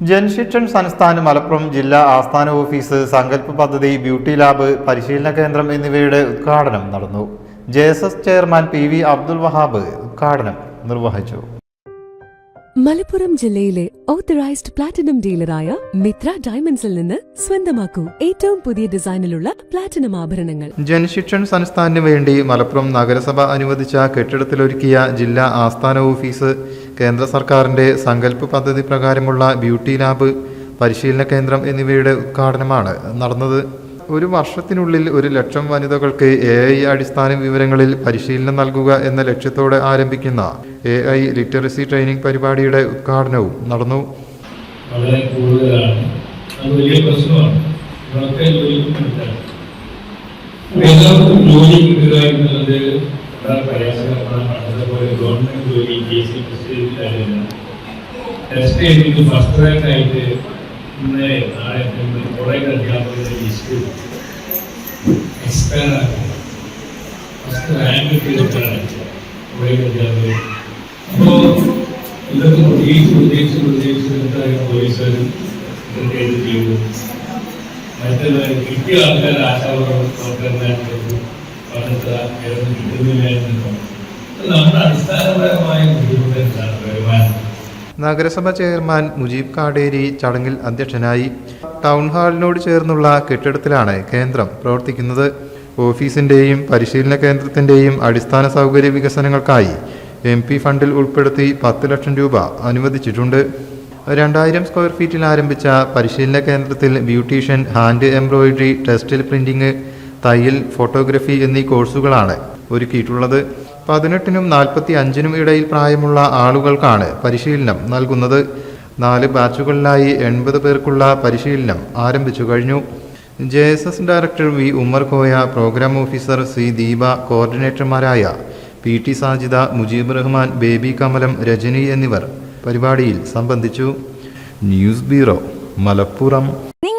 ജൻശിക്ഷൻ സംസ്ഥാന മലപ്പുറം ജില്ലാ ആസ്ഥാന ഓഫീസ് സങ്കല്പ പദ്ധതി ബ്യൂട്ടി ലാബ് പരിശീലന കേന്ദ്രം എന്നിവയുടെ ഉദ്ഘാടനം നടന്നു. J S S chairman P V Abdul Wahab ഉദ്ഘാടനം നിർവഹിച്ചു. മലപ്പുറം ജില്ലയിലെ ഓത്തറൈസ്ഡ് പ്ലാറ്റിനം ഡീലറായ മിത്ര ഡയമണ്ട്സിൽ നിന്ന് സ്വന്തമാക്കൂ ഏറ്റവും പുതിയ ഡിസൈനിലുള്ള പ്ലാറ്റിനം ആഭരണങ്ങൾ. ജനശിക്ഷൺ സംസ്ഥാനത്തിന് വേണ്ടി മലപ്പുറം നഗരസഭ അനുവദിച്ച കെട്ടിടത്തിലൊരുക്കിയ ജില്ലാ ആസ്ഥാന ഓഫീസ് കേന്ദ്ര സർക്കാരിന്റെ സങ്കല്പ് പദ്ധതി പ്രകാരമുള്ള ബ്യൂട്ടി ലാബ് പരിശീലന കേന്ദ്രം എന്നിവയുടെ ഉദ്ഘാടനമാണ് നടന്നത്. ഒരു വർഷത്തിനുള്ളിൽ ഒരു ലക്ഷം വനിതകൾക്ക് എ ഐ അടിസ്ഥാന വിവരങ്ങളിൽ പരിശീലനം നൽകുക എന്ന ലക്ഷ്യത്തോടെ ആരംഭിക്കുന്ന എ ഐ ലിറ്ററസി ട്രെയിനിംഗ് പരിപാടിയുടെ ഉദ്ഘാടനവും നടന്നു. വളരെ കൂടുതലാണ്. അത് വലിയ പ്രശ്നമാണ്. എല്ലാവർക്കും ജോലി വളരെ പ്രയാസകരമാണ് അതുപോലെ ഗവൺമെന്റ് ജോലി P S C test test ചെയ്തിട്ട് ഫസ്റ്റ് റാങ്ക് ആയിട്ട് ഇന്നലെ നാളെ കോളേജ് അധ്യാപകരുടെ ലിസ്റ്റ് എക്സ്പയർ ആക്കി ഫസ്റ്റ് റാങ്ക് കിട്ടിയിട്ടാണ് കോളേജ് അധ്യാപകർ അപ്പോൾ ഇതൊക്കെ പ്രത്യേകിച്ച് പ്രത്യേകിച്ച് പ്രത്യേകിച്ച് എന്തായാലും പോലീസുകാരും ഇതൊക്കെ ഇത് ചെയ്തു മറ്റുള്ള കിട്ടിയ ആൾക്കാർ ആശാപ്രവർത്തകന്മാർക്ക് നഗരസഭ ചെയർമാൻ മുജീബ് കാടേരി ചടങ്ങിൽ അധ്യക്ഷനായി ടൗൺ ഹാളിനോട് ചേർന്നുള്ള കെട്ടിടത്തിലാണ് കേന്ദ്രം പ്രവർത്തിക്കുന്നത്. ഓഫീസിന്റെയും പരിശീലന കേന്ദ്രത്തിന്റെയും അടിസ്ഥാന സൗകര്യ വികസനങ്ങൾക്കായി എം പി ഫണ്ടിൽ ഉൾപ്പെടുത്തി പത്ത് ലക്ഷം രൂപ അനുവദിച്ചിട്ടുണ്ട്. രണ്ടായിരം സ്ക്വയർ ഫീറ്റിൽ ആരംഭിച്ച പരിശീലന കേന്ദ്രത്തിൽ beautician hand embroidery textile printing തയ്യൽ ഫോട്ടോഗ്രഫി എന്നീ കോഴ്സുകളാണ് ഒരുക്കിയിട്ടുള്ളത്. പതിനെട്ടിനും നാൽപ്പത്തി അഞ്ചിനും ഇടയിൽ പ്രായമുള്ള ആളുകൾക്കാണ് പരിശീലനം നൽകുന്നത്. നാല് ബാച്ചുകളിലായി എൺപത് പേർക്കുള്ള പരിശീലനം ആരംഭിച്ചു കഴിഞ്ഞു. J S S director V Ummer Koya program officer C Deepa കോർഡിനേറ്റർമാരായ P T Sajida Mujeeb Rahman Baby Kamalam Rajani എന്നിവർ പരിപാടിയിൽ സംബന്ധിച്ചു. News bureau Malappuram.